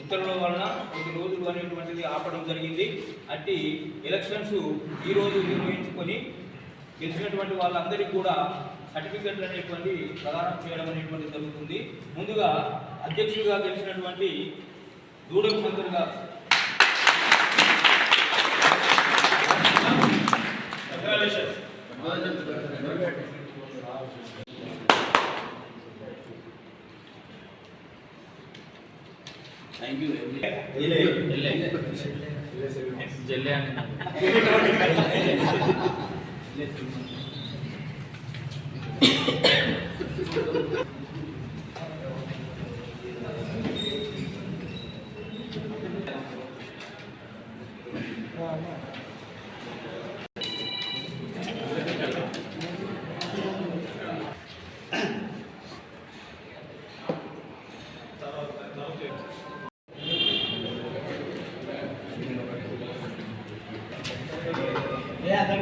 ఉత్తర్వుల వలన కొద్ది రోజులు అనేటువంటిది ఆపడం జరిగింది. అట్టి ఎలక్షన్స్ ఈ రోజు నిర్వహించుకొని గెలిచినటువంటి వాళ్ళందరికీ కూడా సర్టిఫికెట్లు అనేటువంటి ప్రదానం చేయడం అనేటువంటి జరుగుతుంది. ముందుగా అధ్యక్షుడిగా గెలిచినటువంటి దూడం శంకర్ గారు ಥ್ಯಾಂಕ್ ಯು ಜಿಲ್ಲೆ ಜಿಲ್ಲೆ ಜಿಲ್ಲೆ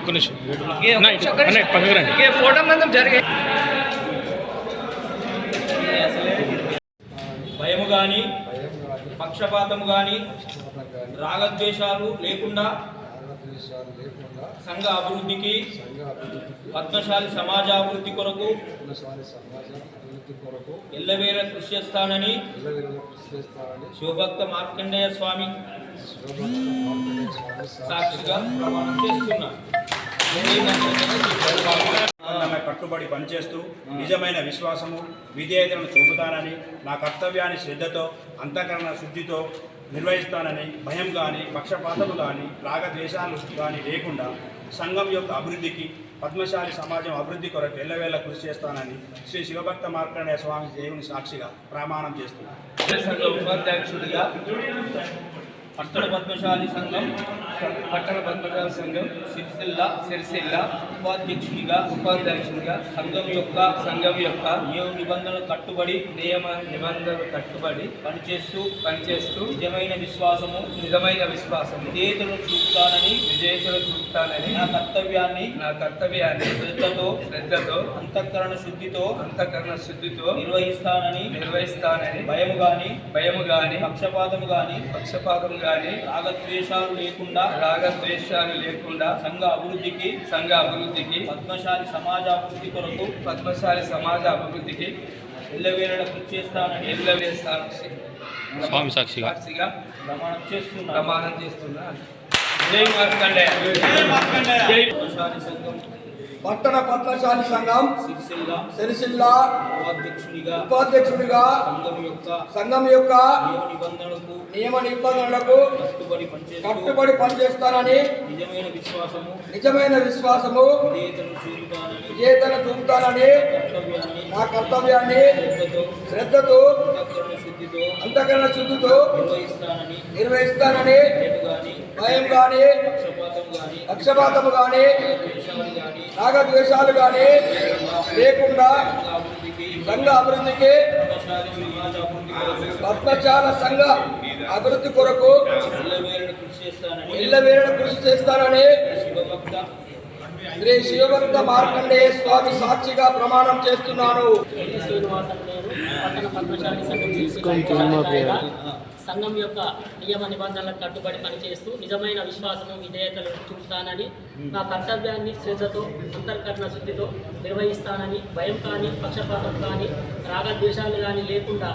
అన్న, ఇటు పక్కకు రండి. ఫోటో మందం జరిగే భయము కానీ పక్షపాతము కానీ రాగద్వేషాలు లేకుండా సంఘ అభివృద్ధికి పద్మశాలి సమాజాభివృద్ధి కొరకు కులశాలి సమాజం అభివృద్ధి కొరకు ఎల్లవేళ కృషి చేస్తానని శివభక్త మార్కండేయ స్వామి సాక్షిగా ప్రమాణం చేస్తున్నా. కట్టుబడి పనిచేస్తూ నిజమైన విశ్వాసము విధేయతను చూపుతానని నా కర్తవ్యాన్ని శ్రద్ధతో అంతఃకరణ శుద్ధితో నిర్వహిస్తానని భయం కానీ పక్షపాతము కానీ రాగద్వేషాలు కానీ లేకుండా సంఘం యొక్క అభివృద్ధికి పద్మశాలి సమాజం అభివృద్ధి కొరకు ఎల్లవేళ కృషి చేస్తానని శ్రీ శివభక్త మార్కండేయ స్వామి దేవుని సాక్షిగా ప్రమాణం చేస్తున్నాను. పట్టణ పద్మశాలి సంఘం పట్టణ పద్మశాలి సంఘం సిరిసిల్ల సిరిసిల్ల ఉపాధ్యక్షుడిగా ఉపాధ్యక్షునిగా సంఘం యొక్క సంఘం యొక్క నియమ నిబంధనలు కట్టుబడి నియమ నిబంధనలు కట్టుబడి పనిచేస్తూ పనిచేస్తూ నిజమైన విశ్వాసము నిజమైన విశ్వాసం విజేతలు చూపుతానని విజేతలు చూపుతానని నా కర్తవ్యాన్ని నా కర్తవ్యాన్ని శ్రద్ధతో శ్రద్ధతో అంతఃకరణ శుద్ధితో అంతఃకరణ శుద్ధితో నిర్వహిస్తానని నిర్వహిస్తానని భయము గాని భయము గాని పక్షపాతము గాని పక్షపాతం గాని రాగద్వేషాలు లేకుండా రాగద్వేషాలు లేకుండా సంఘ అభివృద్ధికి సంఘ అభివృద్ధికి పద్మశాలి సమాజ అభివృద్ధి కొరకు పద్మశాలి సమాజ అభివృద్ధికి ఎల్లవేళ కృషి చేస్తానని ఎల్లవే సాక్షి. స్వామి సాక్షిగా. సాక్షిగా ప్రమాణం చేస్తున్నాను ప్రమాణం చేస్తున్నాను జై మార్కండే జై పద్మశాలి సంఘం పట్టణ పద్మశాలి సంఘం సిరిసిల్ల ఉపాధ్యక్షుడిగా సంఘం యొక్క సంఘం యొక్క నియమ నిబంధనలకు నియమ నిబంధనలకు కట్టుబడి పనిచేస్తూ కట్టుబడి పనిచేస్తానని నిజమైన విశ్వాసము నిజమైన విశ్వాసము విజేతను చూపుతానని నా కర్తవ్యాన్ని శ్రద్ధతో అంతఃకరణ శుద్ధితో నిర్వహిస్తానని నిర్వహిస్తానని భయం గాని పక్షపాతం గాని పక్షపాతము గాని రాగద్వేషాలు గాని లేకుండా సంఘ అభివృద్ధికి పద్మశాలి సంఘ అభివృద్ధి కొరకు ఎల్లవేళ కృషి చేస్తానని ఇళ్ళ కృషి చేస్తానని శ్రీ శివభక్త మార్కండేయ స్వామి సాక్షిగా ప్రమాణం చేస్తున్నాను. సంఘం యొక్క నియమ నిబంధనలకు కట్టుబడి పనిచేస్తూ నిజమైన విశ్వాసము విధేయతలు చూపుతానని నా కర్తవ్యాన్ని శ్రద్ధతో అంతర్కరణ శుద్ధితో నిర్వహిస్తానని భయం కానీ పక్షపాతం కానీ రాగద్వేషాలు కానీ లేకుండా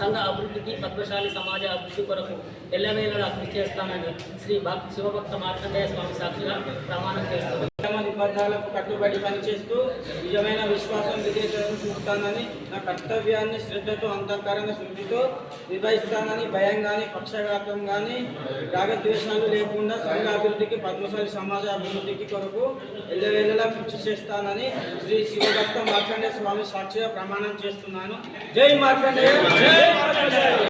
సంఘ అభివృద్ధికి పద్మశాలి సమాజ అభివృద్ధి కొరకు ఎల్లవేళలా కృషి చేస్తానని శ్రీ భక్ శివభక్త మార్కండేయ స్వామి సాక్షిగా ప్రమాణం చేస్తున్నాను. నియమ నిబంధనలకు కట్టుబడి పనిచేస్తూ నిజమైన విశ్వాసం విధేయతను చూపుతానని నా కర్తవ్యాన్ని శ్రద్ధతో అంతఃకరణ శుద్ధితో నిర్వహిస్తానని భయం కానీ పక్షఘాతం కానీ రాగద్వేషాలు లేకుండా సంఘ అభివృద్ధికి పద్మశాలి సమాజ అభివృద్ధికి కొరకు ఎల్లవేళలా కృషి చేస్తానని శ్రీ శివభక్త మార్కండే స్వామి సాక్షిగా ప్రమాణం చేస్తున్నాను. జై జై మార్కండే